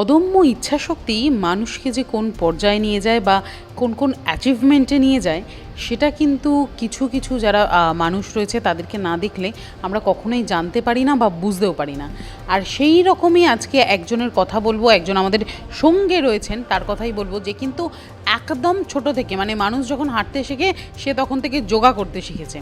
অদম্য ইচ্ছাশক্তি মানুষকে যে কোন পর্যায়ে নিয়ে যায় বা কোন কোন অ্যাচিভমেন্টে নিয়ে যায়, সেটা কিন্তু কিছু কিছু যারা মানুষ রয়েছে তাদেরকে না দেখলে আমরা কখনোই জানতে পারি না বা বুঝতেও পারি না। আর সেই রকমই আজকে একজনের কথা বলব, একজন আমাদের সঙ্গে রয়েছেন, তার কথাই বলব যে কিন্তু একদম ছোট থেকে মানে মানুষ যখন হাঁটতে শেখে, সে তখন থেকে যোগা করতে শিখেছে।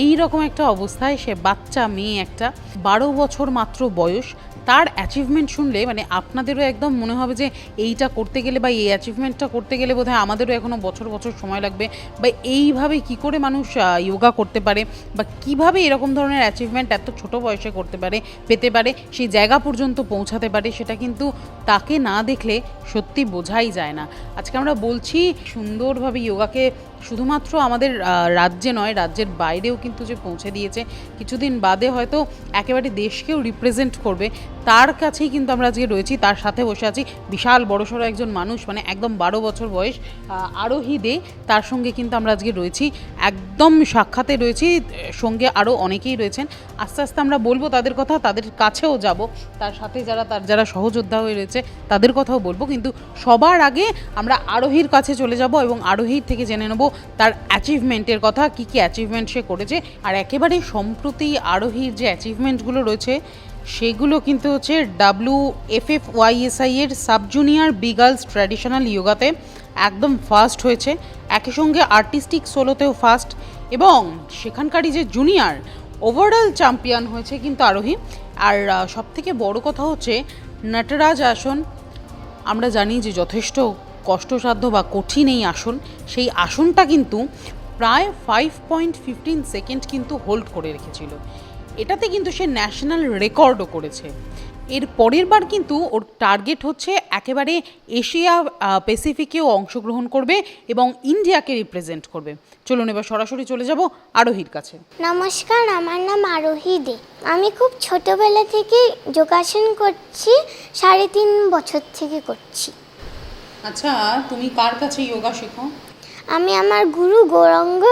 এই রকম একটা অবস্থায় সে বাচ্চা, মেয়ে একটা, বারো বছর মাত্র বয়স তার অ্যাচিভমেন্ট শুনলে মানে আপনাদেরও একদম মনে হবে যে এইটা করতে গেলে বা এই অ্যাচিভমেন্টটা করতে গেলে বোধহয় আমাদেরও এখনও বছর বছর সময় লাগবে। বা এইভাবে কি করে মানুষ যোগা করতে পারে? বা কীভাবে এরকম ধরনের অ্যাচিভমেন্ট এত ছোট বয়সে করতে পারে, পেতে পারে, সেই জায়গা পর্যন্ত পৌঁছাতে পারে, সেটা কিন্তু তাকে না দেখলে সত্যি বোঝাই যায় না। আজকে আমরা বলছি সুন্দরভাবে যোগাকে শুধুমাত্র আমাদের রাজ্যে নয়, রাজ্যের বাইরেও কিন্তু যে পৌঁছে দিয়েছে, কিছুদিন বাদে হয়তো একেবারে দেশকেও রিপ্রেজেন্ট করবে। তার কাছেই কিন্তু আমরা আজকে রয়েছি, তার সাথে বসে আছি বিশাল বড়সড় একজন মানুষ মানে একদম বারো বছর বয়স আরোহী দে। তার সঙ্গে কিন্তু আমরা আজকে রয়েছি, একদম সাক্ষাতে রয়েছি, সঙ্গে আরও অনেকেই রয়েছেন। আস্তে আস্তে আমরা বলব তাদের কথা, তাদের কাছেও যাব। তার সাথে যারা, তার যারা সহযোদ্ধা হয়ে রয়েছে, তাদের কথাও বলব। কিন্তু সবার আগে আমরা আরোহীর কাছে চলে যাব এবং আরোহীর থেকে জেনে নেব তার অ্যাচিভমেন্টের কথা, কি কি অ্যাচিভমেন্ট সে করেছে, আর একেবারে সম্প্রতি আরোহীর যে অ্যাচিভমেন্টগুলো রয়েছে, সেগুলো কিন্তু হচ্ছে ডাব্লিউ এফ এফ ওয়াইএসআই এর sub junior B girls traditional ইয়োগাতে একদম ফার্স্ট হয়েছে। একই সঙ্গে আর্টিস্টিক সোলোতেও ফার্স্ট এবং সেখানকারই যে জুনিয়র ওভারঅল চ্যাম্পিয়ন হয়েছে কিন্তু আরোহী। আর সব থেকে বড় কথা হচ্ছে, নটরাজ আসন, আমরা জানি যে যথেষ্ট কষ্টসাধ্য বা কঠিন এই আসন, সেই আসনটা কিন্তু প্রায় ফাইভ পয়েন্ট ফিফটিন সেকেন্ড কিন্তু হোল্ড করে রেখেছিল। এটাতে কিন্তু সে ন্যাশনাল রেকর্ডও করেছে। এর পরের বার কিন্তু ওর টার্গেট হচ্ছে একেবারে এশিয়া প্যাসিফিকেও অংশগ্রহণ করবে এবং ইন্ডিয়াকে রিপ্রেজেন্ট করবে। চলুন এবার সরাসরি চলে যাব আরোহীর কাছে। নমস্কার, আমার নাম আরোহী দে। আমি খুব ছোটবেলা থেকে যোগাসন করছি, সাড়ে তিন বছর থেকে করছি। আচ্ছা তুমি কার কাছে যোগা শেখো? আমি আমার গুরু গৌরাঙ্গ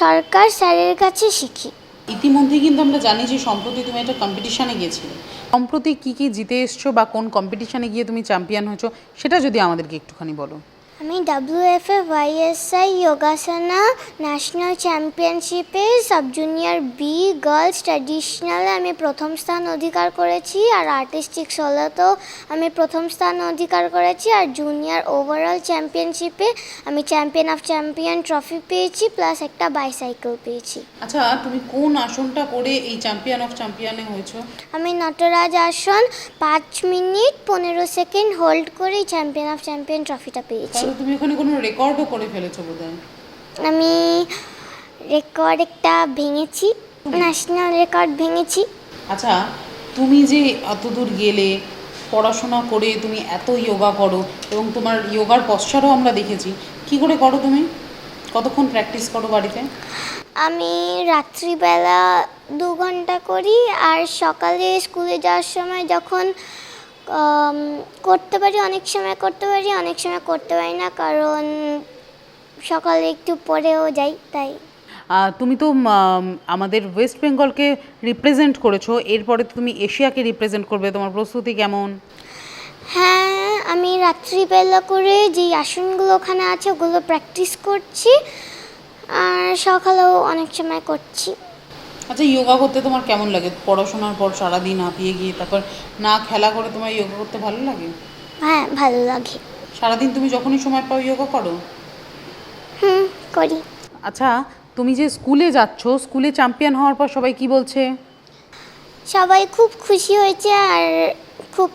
সরকার স্যারের কাছে শিখি। ইতিমধ্যে কিন্তু আমরা জানি যে সম্প্রতি তুমি একটা কম্পিটিশানে গিয়েছিলে। সম্প্রতি কি কি জিতে এসছো বা কোন কম্পিটিশানে গিয়ে তুমি চ্যাম্পিয়ন হয়েছো সেটা যদি আমাদেরকে একটুখানি বলো। আমি ডাব্লিউএফএ ওয়াইএসআই যোগাসনা ন্যাশনাল চ্যাম্পিয়নশিপে সাব জুনিয়র বি গার্লস ট্র্যাডিশনালে আমি প্রথম স্থান অধিকার করেছি আর আর্টিস্টিক সোলোতেও আমি প্রথম স্থান অধিকার করেছি আর জুনিয়র ওভারঅল চ্যাম্পিয়নশিপে আমি চ্যাম্পিয়ন অফ চ্যাম্পিয়ন ট্রফি পেয়েছি প্লাস একটা বাইসাইকেল পেয়েছি। আচ্ছা তুমি কোন আসনটা করে এই চ্যাম্পিয়ন অফ চ্যাম্পিয়নে হয়েছো? আমি নটরাজ আসন পাঁচ মিনিট পনেরো সেকেন্ড হোল্ড করে চ্যাম্পিয়ন অফ চ্যাম্পিয়ন ট্রফিটা পেয়েছি। তুমি ওখানে কোনো রেকর্ডও করে ফেলেছো বোধহয়? আমি রেকর্ড একটা ভেঙেছি ন্যাশনাল রেকর্ড ভেঙেছি। আচ্ছা তুমি যে এতদূর গেলে পড়াশোনা করে তুমি এত যোগা করো এবং তোমার যোগার পশ্চারও আমরা দেখেছি কি করে করো তুমি? কতক্ষণ প্র্যাকটিস করো বাড়িতে? আমি রাত্রিবেলা দু ঘণ্টা করি আর সকালে স্কুলে যাওয়ার সময় যখন করতে পারি অনেক সময় করতে পারি অনেক সময় করতে পারি না কারণ সকালে একটু পরেও যাই তাই। তুমি তো আমাদের ওয়েস্ট বেঙ্গলকে রিপ্রেজেন্ট করেছ এরপরে তুমি এশিয়াকে রিপ্রেজেন্ট করবে তোমার প্রস্তুতি কেমন? হ্যাঁ আমি রাত্রিবেলা করে যেই আসনগুলো ওখানে আছে ওগুলো প্র্যাকটিস করছি আর সকালেও অনেক সময় করছি। আচ্ছা যোগা করতে তোমার কেমন লাগে? পড়াশোনার পর সারাদিন হাঁপিয়ে গিয়ে তারপর না খেলা করে তোমার যোগা করতে ভালো লাগে? হ্যাঁ ভালো লাগে। সারাদিন তুমি যখনই সময় পাও যোগা করো? হুম করি। আচ্ছা তুমি যে স্কুলে যাচ্ছ স্কুলে চ্যাম্পিয়ন হওয়ার পর সবাই কি বলছে? সবাই খুব খুশি হয়েছে আর খুব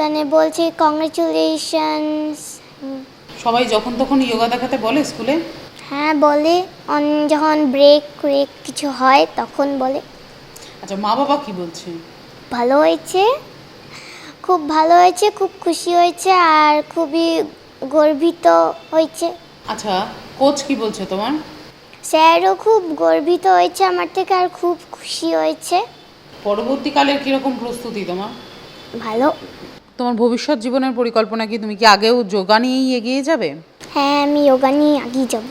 মানে বলছে কংগ্রেচুলেশনস সবাই যখন তখন যোগা দেখাতে বলে স্কুলে? হ্যাঁ বলে। যখন ব্রেক ব্রেক কিছু হয় তখন বলে। আচ্ছা মা বাবা কি বলছে? ভালো হয়েছে। খুব ভালো হয়েছে খুব খুশি হয়েছে আর খুবই গর্বিত হয়েছে। আচ্ছা কোচ কি বলছে তোমার? স্যারও খুব গর্বিত হয়েছে আমার থেকে আর খুব খুশি হয়েছে। পরবর্তীকালের কীরকম প্রস্তুতি তোমার? ভালো। তোমার ভবিষ্যৎ জীবনের পরিকল্পনা কি? তুমি কি আগেও যোগা নিয়েই এগিয়ে যাবে? হ্যাঁ আমি যোগা নিয়ে আগিয়ে যাব।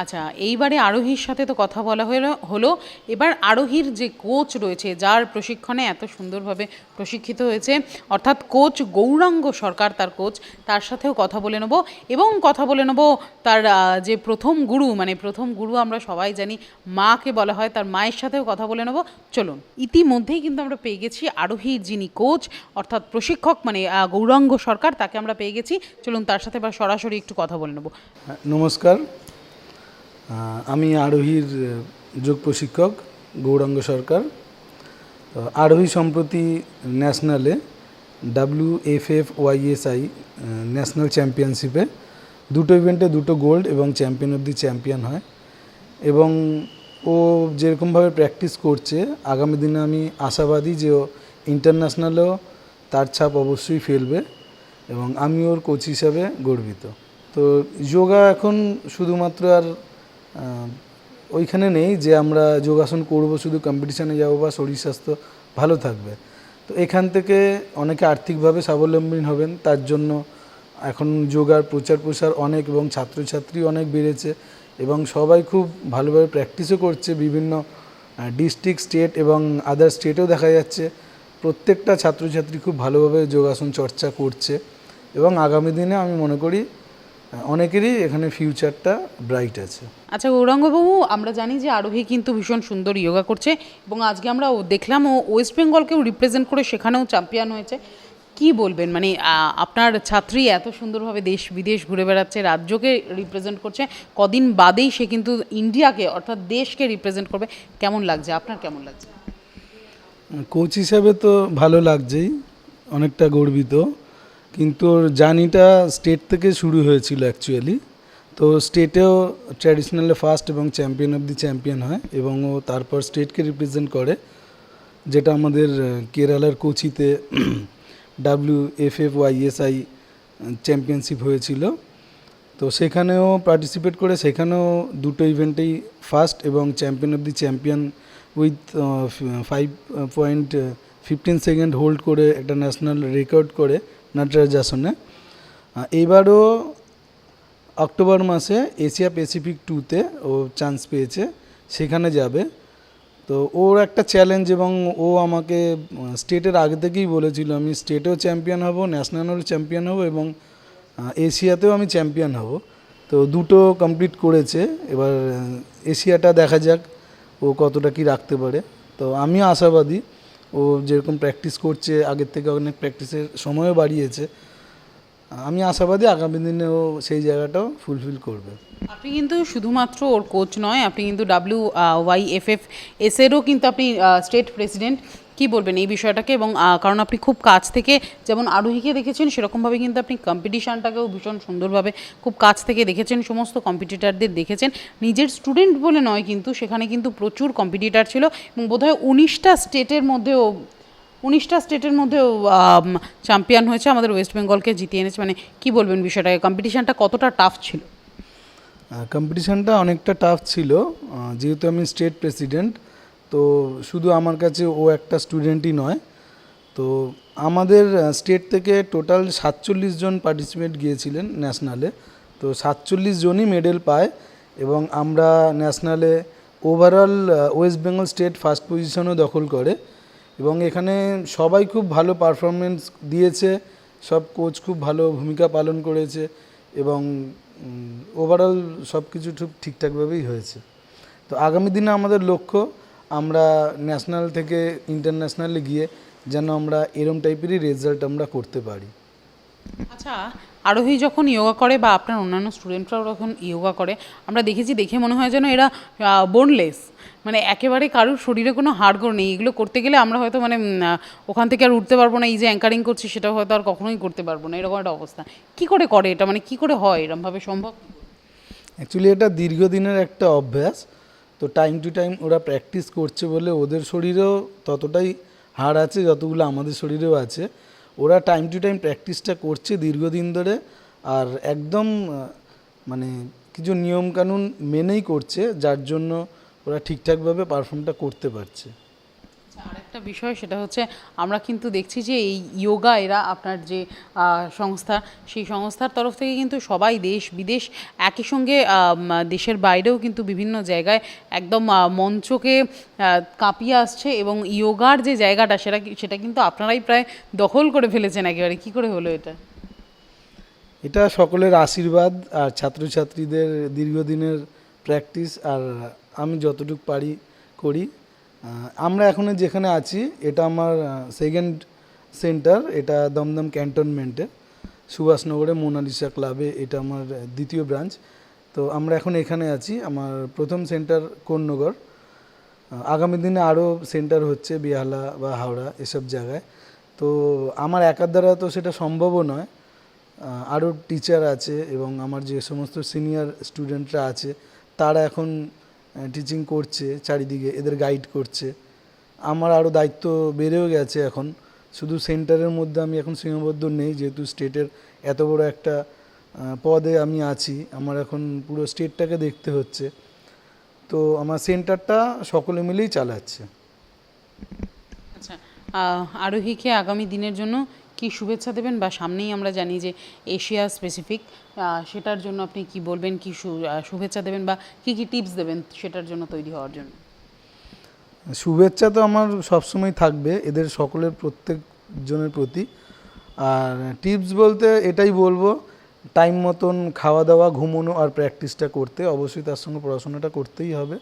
আচ্ছা এইবারে আরোহীর সাথে তো কথা বলা হলো হলো। এবার আরোহীর যে কোচ রয়েছে যার প্রশিক্ষণে এত সুন্দরভাবে প্রশিক্ষিত হয়েছে অর্থাৎ কোচ গৌরাঙ্গ সরকার তার কোচ তার সাথেও কথা বলে নেব। এবং কথা বলে নেব তার যে প্রথম গুরু মানে প্রথম গুরু আমরা সবাই জানি মাকে বলা হয় তার মায়ের সাথেও কথা বলে নেব। চলুন ইতিমধ্যেই কিন্তু আমরা পেয়ে গেছি আরোহীর যিনি কোচ অর্থাৎ প্রশিক্ষক মানে গৌরাঙ্গ সরকার তাকে আমরা পেয়ে গেছি। চলুন তার সাথে এবার সরাসরি একটু কথা বলে নেব। হ্যাঁ, নমস্কার। আমি আরোহীর যোগ প্রশিক্ষক, গৌরাঙ্গ সরকার। আরোহী সম্প্রতি ন্যাশনালে W F F YSI national চ্যাম্পিয়নশিপে দুটো ইভেন্টে দুটো গোল্ড এবং চ্যাম্পিয়ন অফ দি চ্যাম্পিয়ন হয়। এবং ও যেরকমভাবে প্র্যাকটিস করছে, আগামী দিনে আমি আশাবাদী যে ও ইন্টারন্যাশনালেও তার ছাপ অবশ্যই ফেলবে এবং আমি ওর কোচ হিসাবে গর্বিত। তো যোগা এখন শুধুমাত্র আর ওইখানে নেই যে আমরা যোগাসন করব, শুধু কম্পিটিশানে যাব বা শরীর স্বাস্থ্য ভালো থাকবে। তো এখান থেকে অনেকে আর্থিকভাবে স্বাবলম্বী হবেন, তার জন্য এখন যোগার প্রচার প্রসার অনেক এবং ছাত্রছাত্রী অনেক বেড়েছে এবং সবাই খুব ভালোভাবে প্র্যাকটিসও করছে বিভিন্ন ডিস্ট্রিক্ট স্টেট এবং আদার স্টেটেও দেখা যাচ্ছে। প্রত্যেকটা ছাত্রছাত্রী খুব ভালোভাবে যোগাসন চর্চা করছে এবং আগামী দিনে আমি মনে করি অনেকেরই এখানে ফিউচারটা ব্রাইট আছে। আচ্ছা গৌরাঙ্গবাবু আমরা জানি যে আরোহী কিন্তু ভীষণ সুন্দর যোগা করছে এবং আজকে আমরা ও দেখলাম ও ওয়েস্ট বেঙ্গলকেও রিপ্রেজেন্ট করে সেখানেও চ্যাম্পিয়ন হয়েছে। কি বলবেন? মানে আপনার ছাত্রী এত সুন্দরভাবে দেশ বিদেশ ঘুরে বেড়াচ্ছে রাজ্যকে রিপ্রেজেন্ট করছে কদিন বাদেই সে কিন্তু ইন্ডিয়াকে অর্থাৎ দেশকে রিপ্রেজেন্ট করবে। কেমন লাগছে? আপনার কেমন লাগছে? কোচ হিসাবে তো ভালো লাগছেই অনেকটা গর্বিত। কিন্তু ওর জার্নিটা স্টেট থেকে শুরু হয়েছিল অ্যাকচুয়ালি তো স্টেটেও ট্র্যাডিশনালে ফার্স্ট এবং চ্যাম্পিয়ন অফ দি চ্যাম্পিয়ন হয় এবং ও তারপর স্টেটকে রিপ্রেজেন্ট করে, যেটা আমাদের কেরালার কোচিতে W F F YSI championship হয়েছিল। তো সেখানেও পার্টিসিপেট করে, সেখানেও দুটো ইভেন্টেই ফার্স্ট এবং champion of the champion with five point fifteen second hold করে একটা ন্যাশনাল রেকর্ড করে। নাটরাজ আসনে এবারও অক্টোবর মাসে এশিয়া প্যাসিফিক টুতে ও চান্স পেয়েছে, সেখানে যাবে। তো ওর একটা চ্যালেঞ্জ এবং ও আমাকে স্টেটের আগে থেকেই বলেছিল, আমি স্টেটেও চ্যাম্পিয়ন হব, ন্যাশনালেও চ্যাম্পিয়ন হব এবং এশিয়াতেও আমি চ্যাম্পিয়ন হব। তো দুটো কমপ্লিট করেছে, এবার এশিয়াটা দেখা যাক ও কতটা কি রাখতে পারে। তো আমি আশাবাদী ও যেরকম প্র্যাকটিস করছে, আগের থেকে অনেক প্র্যাকটিসের সময়ও বাড়িয়েছে, আমি আশাবাদী আগামী দিনে ও সেই জায়গাটাও ফুলফিল করবে। আপনি কিন্তু শুধুমাত্র ওর কোচ নয়, আপনি কিন্তু ডাব্লিউ ওয়াই এফ এফ এসেরও কিন্তু আপনি স্টেট প্রেসিডেন্ট কি বলবেন এই বিষয়টাকে? এবং কারণ আপনি খুব কাছ থেকে যেমন আরোহীকে দেখেছেন, সেরকমভাবে কিন্তু আপনি কম্পিটিশানটাকেও ভীষণ সুন্দরভাবে খুব কাছ থেকে দেখেছেন, সমস্ত কম্পিটিটারদের দেখেছেন। নিজের স্টুডেন্ট বলে নয় কিন্তু, সেখানে কিন্তু প্রচুর কম্পিটিটার ছিল এবং বোধহয় উনিশটা স্টেটের মধ্যেও, উনিশটা স্টেটের মধ্যেও চ্যাম্পিয়ন হয়েছে আমাদের ওয়েস্ট বেঙ্গলকে জিতিয়ে এনেছে। মানে কি বলবেন বিষয়টাকে? কম্পিটিশানটা কতটা টাফ ছিল? কম্পিটিশানটা অনেকটা টাফ ছিল। যেহেতু আমি স্টেট প্রেসিডেন্ট তো শুধু আমার কাছে ও একটা স্টুডেন্টই নয়, তো আমাদের স্টেট থেকে টোটাল সাতচল্লিশ জন পার্টিসিপেন্ট গিয়েছিলেন ন্যাশনালে তো সাতচল্লিশ জনই মেডেল পায় এবং আমরা ন্যাশনালে overall West Bengal state first পজিশনও দখল করে এবং এখানে সবাই খুব ভালো পারফরমেন্স দিয়েছে, সব কোচ খুব ভালো ভূমিকা পালন করেছে এবং ওভারঅল সব কিছু খুব ঠিকঠাকভাবেই হয়েছে। তো আগামী দিনে আমাদের লক্ষ্য আমরা ন্যাশনাল থেকে ইন্টারন্যাশনালে গিয়ে যেন আমরা এরম টাইপেরই রেজাল্ট আমরা করতে পারি। আচ্ছা আরোহী যখন ইয়োগা করে বা আপনার অন্যান্য স্টুডেন্টরাও যখন ইয়োগা করে আমরা দেখেছি দেখে মনে হয় যেন এরা বোনলেস মানে একেবারে কারোর শরীরে কোনো হাড়গোড় নেই। এগুলো করতে গেলে আমরা হয়তো মানে ওখান থেকে আর উঠতে পারব না। এই যে অ্যাঙ্কারিং করছি সেটা হয়তো আর কখনোই করতে পারব না। এরকম একটা অবস্থা। কি করে করে এটা? মানে কি করে হয়? এরমভাবে সম্ভব? অ্যাকচুয়ালি এটা দীর্ঘদিনের একটা অভ্যাস। তো টাইম টু টাইম ওরা প্র্যাকটিস করছে বলে ওদের শরীরেও ততটাই হাড় আছে যতগুলো আমাদের শরীরেও আছে। ওরা টাইম টু টাইম প্র্যাকটিসটা করছে দীর্ঘদিন ধরে আর একদম মানে কিছু নিয়মকানুন মেনেই করছে, যার জন্য ওরা ঠিকঠাকভাবে পারফর্মটা করতে পারছে। আরেকটা একটা বিষয় সেটা হচ্ছে আমরা কিন্তু দেখছি যে এই যোগা এরা আপনার যে সংস্থা, সেই সংস্থার তরফ থেকে কিন্তু সবাই দেশ বিদেশ একই সঙ্গে দেশের বাইরেও কিন্তু বিভিন্ন জায়গায় একদম মঞ্চকে কাঁপিয়ে আসছে এবং যোগার যে জায়গাটা সেটা সেটা কিন্তু আপনারাই প্রায় দখল করে ফেলেছেন একেবারে। কি করে হলো এটা? এটা সকলের আশীর্বাদ আর ছাত্রছাত্রীদের দীর্ঘদিনের প্র্যাকটিস, আর আমি যতটুকু পারি করি। আমরা এখন যেখানে আছি, এটা আমার সেকেন্ড সেন্টার এটা দমদম ক্যান্টনমেন্টে সুভাষনগরে মোনালিসা ক্লাবে এটা আমার দ্বিতীয় ব্রাঞ্চ তো আমরা এখন এখানে আছি, আমার প্রথম সেন্টার কোন্নগর। আগামী দিনে আরও সেন্টার হচ্ছে বিহালা বা হাওড়া, এসব জায়গায়। তো আমার একার দ্বারা তো সেটা সম্ভবও নয়। আরও টিচার আছে এবং আমার যে সমস্ত সিনিয়র স্টুডেন্টরা আছে, তারা এখন টিচিং করছে, চারিদিকে এদের গাইড করছে। আমার আরও দায়িত্ব বেড়েও গেছে এখন। শুধু সেন্টারের মধ্যে আমি এখন সীমাবদ্ধ নেই, যেহেতু স্টেটের এত বড় একটা পদে আমি আছি। আমার এখন পুরো স্টেটটাকে দেখতে হচ্ছে। তো আমার সেন্টারটা সকলে মিলেই চালাচ্ছে। আচ্ছা আরোহীকে আগামী দিনের জন্য কি শুভেচ্ছা দেবেন বা সামনেই আমরা জানি যে এশিয়া স্পেসিফিক সেটার জন্য আপনি কি বলবেন, কি শুভেচ্ছা দেবেন বা কি কি টিপস দেবেন সেটার জন্য তৈরি হওয়ার জন্য? শুভেচ্ছা তো আমার সবসময় থাকবে এদের সকলের প্রত্যেক জনের প্রতি। আর টিপস বলতে এটাই বলব টাইম মতন খাওয়া দাওয়া, ঘুমোনো আর প্র্যাকটিসটা করতে। অবশ্যই তার সঙ্গে পড়াশোনাটা করতেই হবে।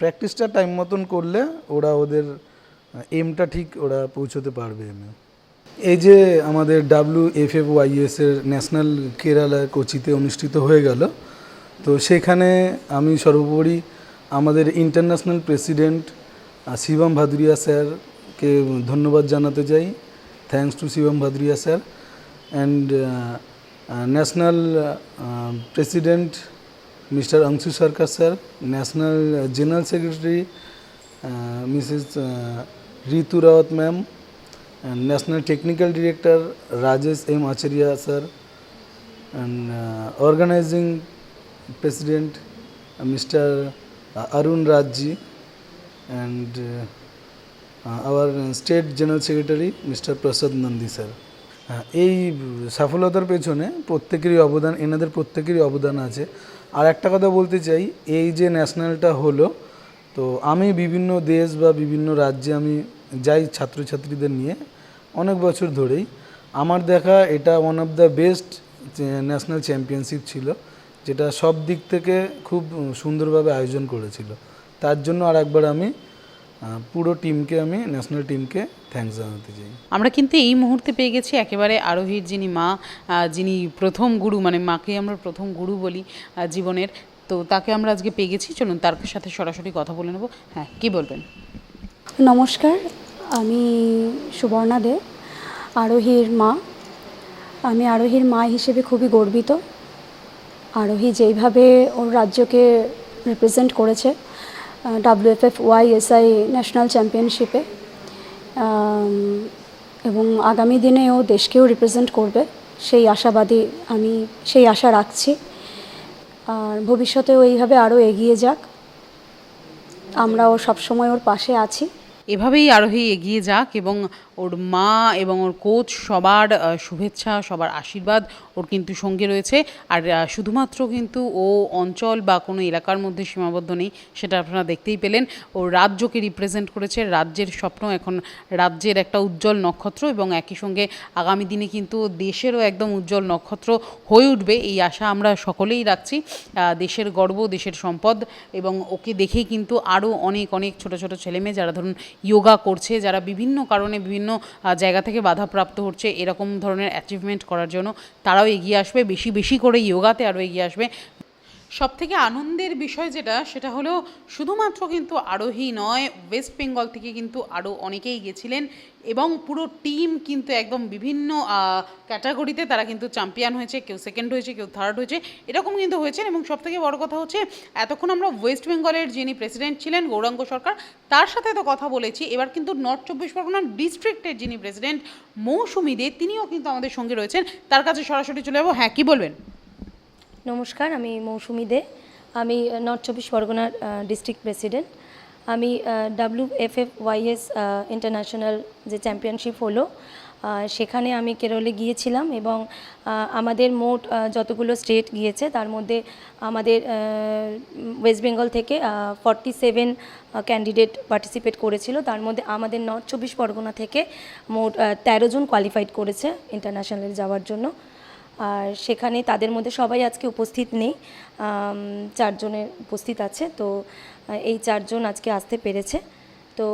প্র্যাকটিসটা টাইম মতন করলে ওরা ওদের এমটা ঠিক ওরা পৌঁছতে পারবে এমে এই যে আমাদের ডাব্লিউ এফ এফ ওয়াইএস এর ন্যাশনাল কেরালা কোচিতে অনুষ্ঠিত হয়ে গেল, তো সেখানে আমি সর্বোপরি আমাদের ইন্টারন্যাশনাল প্রেসিডেন্ট শিবম ভাদুরিয়া স্যারকে ধন্যবাদ জানাতে চাই। Thanks to Shivam Bhaduria sir and national president Mr Anshu Sarkar sir, national general secretary Mrs Ritu Rawat ma'am national technical director Rajesh M Acharya sir and uh, organizing president uh, Mr. uh, Arun Rajji and uh, uh, our state general secretary Mr. Prasad Nandi sir. হ্যাঁ, এই সফলতার পেছনে প্রত্যেকেরই অবদান এনাদের প্রত্যেকেরই অবদান আছে আর একটা কথা বলতে চাই এই যে ন্যাশনালটা হলো তো আমি বিভিন্ন দেশ বা বিভিন্ন রাজ্যে আমি যাই ছাত্রছাত্রীদের নিয়ে অনেক বছর ধরেই। আমার দেখা এটা one of the best national championship ছিল যেটা সব দিক থেকে খুব সুন্দরভাবে আয়োজন করেছিল। তার জন্য আর একবার আমি পুরো টিমকে আমি ন্যাশনাল টিমকে থ্যাঙ্কস জানাতে চাই। আমরা কিন্তু এই মুহূর্তে পেয়ে গেছি একেবারে আরোহীর যিনি মা যিনি প্রথম গুরু মানে মাকে আমরা প্রথম গুরু বলি জীবনের তো তাকে আমরা আজকে পেয়ে গেছি। চলুন তার সাথে সরাসরি কথা বলে নেব। হ্যাঁ কি বলবেন? নমস্কার আমি সুবর্ণা দে, আরোহীর মা। আমি আরোহীর মা হিসেবে খুবই গর্বিত। আরোহী যেইভাবে ওর রাজ্যকে রিপ্রেজেন্ট করেছে ডাব্লিউএফএফ ওয়াই এসআই ন্যাশনাল চ্যাম্পিয়নশিপে এবং আগামী দিনে ও দেশকেও রিপ্রেজেন্ট করবে, সেই আশাবাদী আমি, সেই আশা রাখছি। আর ভবিষ্যতেও এইভাবে আরও এগিয়ে যাক। আমরাও সবসময় ওর পাশে আছি। এভাবেই আরোহী এগিয়ে যাক এবং ওর মা এবং ওর কোচ সবার শুভেচ্ছা, সবার আশীর্বাদ ওর কিন্তু সঙ্গে রয়েছে। আর শুধুমাত্র কিন্তু ও অঞ্চল বা কোনো এলাকার মধ্যে সীমাবদ্ধ নেই, সেটা আপনারা দেখতেই পেলেন। ও রাজ্যকে রিপ্রেজেন্ট করেছে, রাজ্যের স্বপ্ন এখন রাজ্যের একটা উজ্জ্বল নক্ষত্র এবং একই সঙ্গে আগামী দিনে কিন্তু দেশেরও একদম উজ্জ্বল নক্ষত্র হয়ে উঠবে, এই আশা আমরা সকলেই রাখছি। দেশের গর্ব, দেশের সম্পদ এবং ওকে দেখেই কিন্তু আরও অনেক অনেক ছোট ছোট ছেলেমেয়ে যারা ধরুন যোগা করছে, যারা বিভিন্ন কারণে বিভিন্ন জায়গা থেকে বাধাপ্রাপ্ত হচ্ছে, এরকম ধরনের অ্যাচিভমেন্ট করার জন্য তারাও এগিয়ে আসবে। বেশি বেশি করে ইয়োগাতে আরও এগিয়ে আসবে। সব থেকে আনন্দের বিষয় যেটা, সেটা হলো শুধুমাত্র কিন্তু আরোহী নয় ওয়েস্ট বেঙ্গল থেকে কিন্তু আরও অনেকেই গেছিলেন এবং পুরো টিম কিন্তু একদম বিভিন্ন ক্যাটাগরিতে তারা কিন্তু চ্যাম্পিয়ন হয়েছে, কেউ সেকেন্ড হয়েছে, কেউ থার্ড হয়েছে, এরকম কিন্তু হয়েছেন এবং সব থেকে বড় কথা হচ্ছে, এতক্ষণ আমরা ওয়েস্ট বেঙ্গলের যিনি প্রেসিডেন্ট ছিলেন, গৌরাঙ্গ সরকার, তার সাথে তো কথা বলেছি, এবার কিন্তু নর্থ চব্বিশ পরগনা ডিস্ট্রিক্টের যিনি প্রেসিডেন্ট মৌসুমী দে, তিনিও কিন্তু আমাদের সঙ্গে রয়েছেন, তার কাছে সরাসরি চলে যাব। হ্যাঁ কী বলবেন? নমস্কার, আমি মৌসুমি দে। আমি নর্থ চব্বিশ পরগনার ডিস্ট্রিক্ট প্রেসিডেন্ট আমি W F F YS international যে চ্যাম্পিয়নশিপ হলো সেখানে আমি কেরলে গিয়েছিলাম এবং আমাদের মোট যতগুলো স্টেট গিয়েছে, তার মধ্যে আমাদের ওয়েস্ট বেঙ্গল থেকে ফর্টি সেভেন ক্যান্ডিডেট পার্টিসিপেট করেছিল। তার মধ্যে আমাদের নর্থ চব্বিশ পরগনা থেকে মোট তেরো জন কোয়ালিফাইড করেছে ইন্টারন্যাশনালে যাওয়ার জন্য। আর সেখানে তাদের মধ্যে সবাই আজকে উপস্থিত নেই চারজনের উপস্থিত আছে, তো এই চারজন আজকে আসতে পেরেছে। তো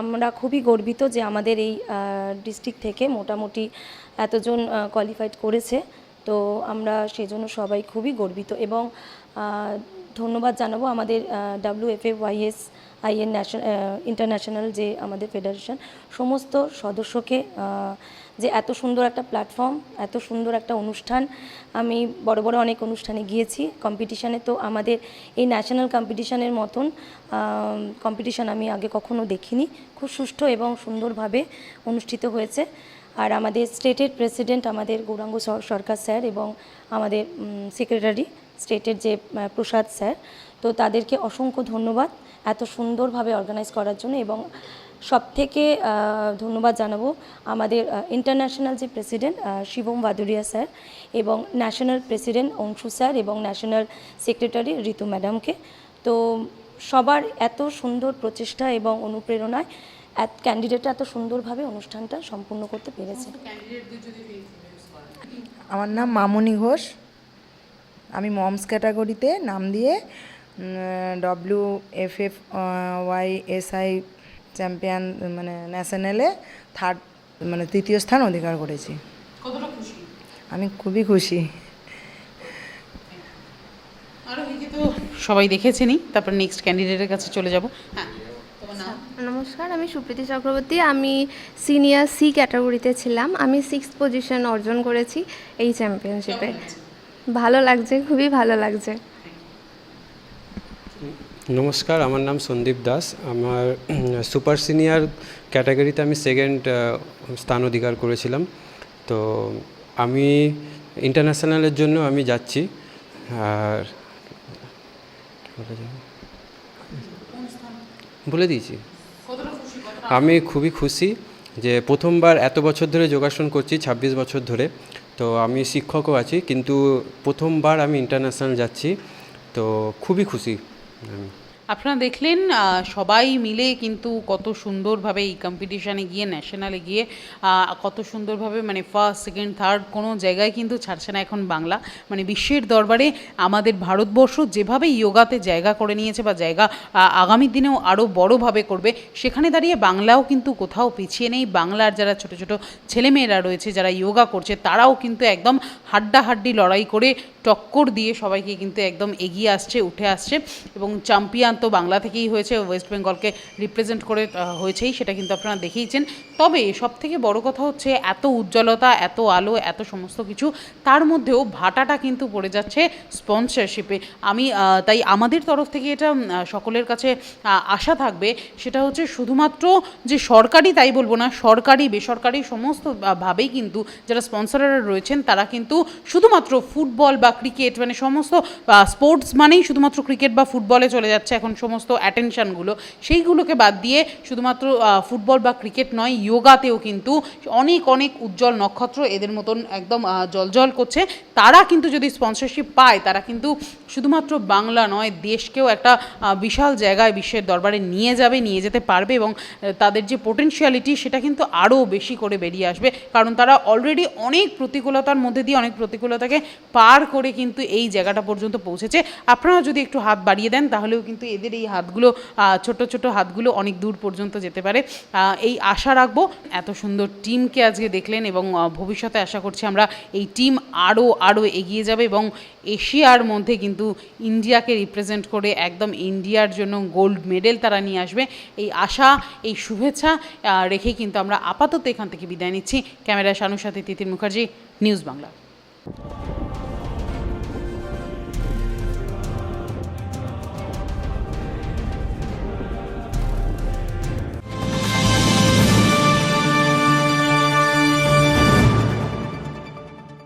আমরা খুবই গর্বিত যে আমাদের এই ডিস্ট্রিক্ট থেকে মোটামুটি এতজন কোয়ালিফাইড করেছে। তো, আমরা সেজন্য সবাই খুবই গর্বিত এবং ধন্যবাদ জানাব আমাদের W F A YS IN national international যে আমাদের ফেডারেশন সমস্ত সদস্যকে যে এত সুন্দর একটা প্ল্যাটফর্ম এত সুন্দর একটা অনুষ্ঠান। আমি বড় বড় অনেক অনুষ্ঠানে গিয়েছি কম্পিটিশানে তো আমাদের এই ন্যাশনাল কম্পিটিশানের মতন কম্পিটিশান আমি আগে কখনো দেখিনি। খুব সুষ্ঠু এবং সুন্দরভাবে অনুষ্ঠিত হয়েছে। আর আমাদের স্টেটের প্রেসিডেন্ট আমাদের গৌরাঙ্গ সরকার স্যার এবং আমাদের সেক্রেটারি স্টেটের যে প্রসাদ স্যার, তো তাদেরকে অসংখ্য ধন্যবাদ এত সুন্দরভাবে অর্গানাইজ করার জন্য এবং সব থেকে ধন্যবাদ জানাব আমাদের ইন্টারন্যাশনাল যে প্রেসিডেন্ট শিবম ভাদুরিয়া স্যার এবং ন্যাশনাল প্রেসিডেন্ট অংশু স্যার এবং ন্যাশনাল সেক্রেটারি ঋতু ম্যাডামকে তো সবার এত সুন্দর প্রচেষ্টা এবং অনুপ্রেরণায় এত ক্যান্ডিডেট এত সুন্দরভাবে অনুষ্ঠানটা সম্পূর্ণ করতে পেরেছে। আমার নাম মামনি ঘোষ। আমি মমস ক্যাটাগরিতে নাম দিয়ে W F F Y S I champion মানে ন্যাশনালে থার্ড মানে তৃতীয় স্থান অধিকার করেছি। আমি খুবই খুশি। সবাই দেখেছেনই তারপর নেক্সট ক্যান্ডিডেটের কাছে চলে যাব। হ্যাঁ তোমার নাম? নমস্কার আমি সুপ্রীতি চক্রবর্তী। আমি সিনিয়র সি ক্যাটাগরিতে ছিলাম। আমি সিক্স পজিশন অর্জন করেছি এই চ্যাম্পিয়নশিপে ভালো লাগছে, খুবই ভালো লাগছে। নমস্কার, আমার নাম সন্দীপ দাস। আমার সুপার সিনিয়র ক্যাটাগরিতে আমি সেকেন্ড স্থান অধিকার করেছিলাম। তো আমি ইন্টারন্যাশনালের জন্য আমি যাচ্ছি। আর বলে দিয়েছি। আমি খুবই খুশি যে প্রথমবার এত বছর ধরে যোগাসন করছি ২৬ বছর ধরে। তো আমি শিক্ষকও আছি কিন্তু প্রথমবার আমি ইন্টারন্যাশনাল যাচ্ছি তো খুবই খুশি আমি। আপনারা দেখলেন সবাই মিলে কিন্তু কত সুন্দরভাবে এই কম্পিটিশানে গিয়ে ন্যাশনালে গিয়ে কত সুন্দরভাবে মানে ফার্স্ট সেকেন্ড থার্ড কোনো জায়গায় কিন্তু ছাড়ছে না এখন বাংলা। মানে বিশ্বের দরবারে আমাদের ভারতবর্ষ যেভাবে ইয়োগাতে জায়গা করে নিয়েছে বা জায়গা আগামী দিনেও আরও বড়োভাবে করবে, সেখানে দাঁড়িয়ে বাংলাও কিন্তু কোথাও পিছিয়ে নেই। বাংলার যারা ছোট ছোট ছেলেমেয়েরা রয়েছে, যারা ইয়োগা করছে, তারাও কিন্তু একদম হাড্ডাহাড্ডি লড়াই করে টক্কর দিয়ে সবাইকে কিন্তু একদম এগিয়ে আসছে, উঠে আসছে এবং চ্যাম্পিয়ন তো বাংলা থেকেই হয়েছে ওয়েস্ট বেঙ্গলকে রিপ্রেজেন্ট করে হয়েছেই, সেটা কিন্তু আপনারা দেখেইছেন তবে সব থেকে বড় কথা হচ্ছে এত উজ্জ্বলতা, এত আলো, এত সমস্ত কিছু, তার মধ্যেও ভাটাটা কিন্তু পড়ে যাচ্ছে স্পন্সরশিপে আমি তাই আমাদের তরফ থেকে এটা সকলের কাছে আশা থাকবে, সেটা হচ্ছে শুধুমাত্র যে সরকারি তাই বলব না, সরকারি, বেসরকারি সমস্ত ভাবেই কিন্তু যারা স্পন্সররা রয়েছেন, তারা কিন্তু শুধুমাত্র ফুটবল বা ক্রিকেট মানে সমস্ত স্পোর্টস মানেই শুধুমাত্র ক্রিকেট বা ফুটবলে চলে যাচ্ছে এখন সমস্ত অ্যাটেনশনগুলো সেইগুলোকে বাদ দিয়ে শুধুমাত্র ফুটবল বা ক্রিকেট নয় যোগাতেও কিন্তু অনেক অনেক উজ্জ্বল নক্ষত্র এদের মতন একদম জলজল করছে। তারা কিন্তু যদি স্পন্সরশিপ পায়, তারা কিন্তু শুধুমাত্র বাংলা নয়, দেশকেও একটা বিশাল জায়গায় বিশ্বের দরবারে নিয়ে যাবে, নিয়ে যেতে পারবে এবং তাদের যে পোটেনশিয়ালিটি সেটা কিন্তু আরও বেশি করে বেরিয়ে আসবে। কারণ তারা অলরেডি অনেক প্রতিকূলতার মধ্যে দিয়ে, অনেক প্রতিকূলতাকে পার করে কিন্তু এই জায়গাটা পর্যন্ত পৌঁছেছে। আপনারা যদি একটু হাত বাড়িয়ে দেন, তাহলেও কিন্তু এদের এই হাতগুলো ছোট ছোট হাতগুলো অনেক দূর পর্যন্ত যেতে পারে। এই আশা রাখব, এত সুন্দর টিমকে আজকে দেখলেন এবং ভবিষ্যতে আশা করছি আমরা এই টিম আরও আরও এগিয়ে যাবে এবং এশিয়ার মধ্যে কিন্তু ইন্ডিয়াকে রিপ্রেজেন্ট করে একদম ইন্ডিয়ার জন্য গোল্ড মেডেল তারা নিয়ে আসবে। এই আশা, এই শুভেচ্ছা রেখেই কিন্তু আমরা আপাতত এখান থেকে বিদায় নিচ্ছি। ক্যামেরা শানুর সাথে তিতির মুখার্জি, নিউজ বাংলা।